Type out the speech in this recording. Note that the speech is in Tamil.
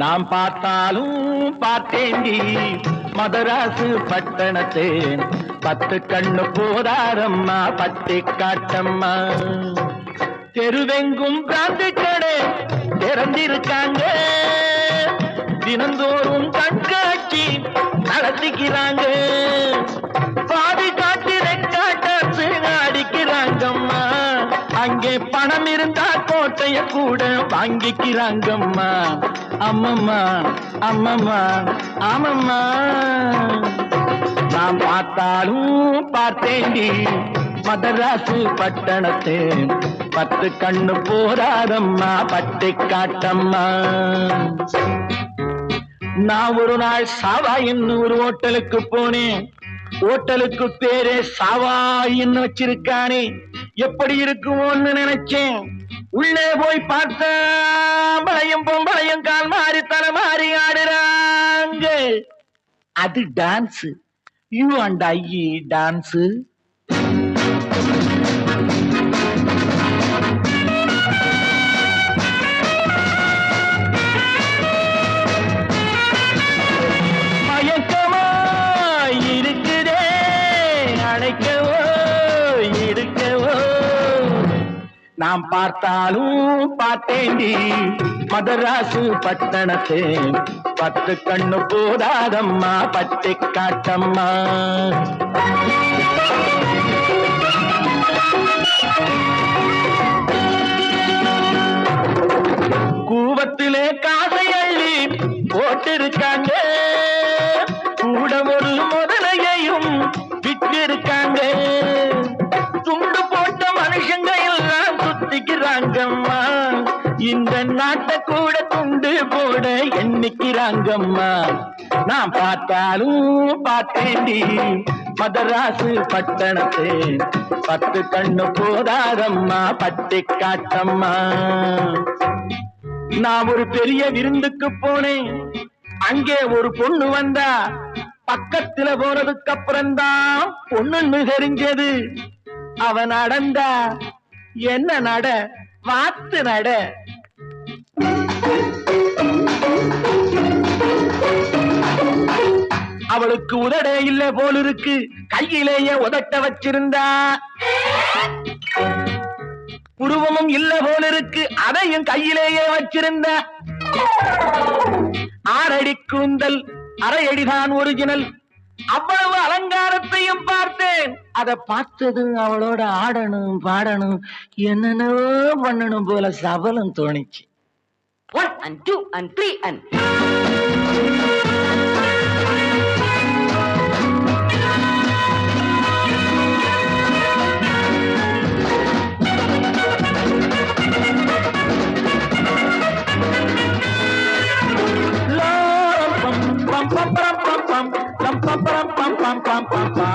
நாம் பார்த்தாலும் பார்த்தேண்டி மதராசு பட்டணத்தே பத்து கண்ணு போதாரம்மா பத்தி காட்டம்மா. தெருவெங்கும் பிராந்தி கடை திறந்திருக்காங்க. தினந்தோறும் கண்காட்சி நடத்திக்கிறாங்க பாதி காட்டி ரெக்காட்டாச்சு அடிக்கிறாங்கம்மா. அங்கே பணம் இருந்தா கோட்டைய கூட வாங்கிக்கிறாங்கம்மா. அம்மம்மா அம்மம்மா ஆமம்மா. நான் பார்த்தாலும் பார்த்தேண்டி மதராசு பட்டணத்தே. பத்து கண்ணு போராதம்மா பட்டு காட்டம்மா. நான் ஒரு நாள் சாவாயின்னு ஒரு ஹோட்டலுக்கு போனேன். ஹோட்டலுக்கு பேரே சாவாயின்னு வச்சிருக்கானே. எப்படி இருக்குமோன்னு நினைச்சேன். உள்ளே போய் பார்த்த பழையும் பொம்பளையும் கால் மாறி தலை மாறி ஆடுறாங்க. அது dance you and I dance மயக்கமா இருக்குதே அழைக்கவோ இருக்கு நாம் பார்த்தாலும் பார்த்தேண்டி மதராசு பட்டணத்தே. பத்து கண்ணு போதாதம்மா பட்டி காட்டம்மா கூவத்திலே இந்த நாட்டை கூட துண்டு போட எண்ணிக்கிறாங்கம்மா. நான் பார்த்தாலும் பார்த்தேண்டி மதராசு பட்டணத்தே பத்து கண்ணு போதாதம்மா பட்டி காட்டம்மா. நான் ஒரு பெரிய விருந்துக்கு போனேன். அங்கே ஒரு பொண்ணு வந்தா பக்கத்துல போனதுக்கு அப்புறம்தான் பொண்ணுன்னு தெரிஞ்சது அவன் நடந்தா என்ன நட? வாத்து நட? அவளுக்கு உதடே இல்ல போல் இருக்கு கையிலேயே உதட்ட வச்சிருந்தா. உருவமும் இல்ல போல இருக்கு அதையும் கையிலேயே வச்சிருந்த. ஆறடி கூந்தல் அரை அடிதான் ஒரிஜினல். அவ்வளவு அலங்காரத்தையும் பார்த்தேன். அதை பார்த்தது அவளோட ஆடணும் பாடணும் என்னென்னவோ பண்ணணும் போல சபலம் தோணிச்சு. One and two and three and. Love, bum bum bum bum bum bum, bum bum bum bum bum pam.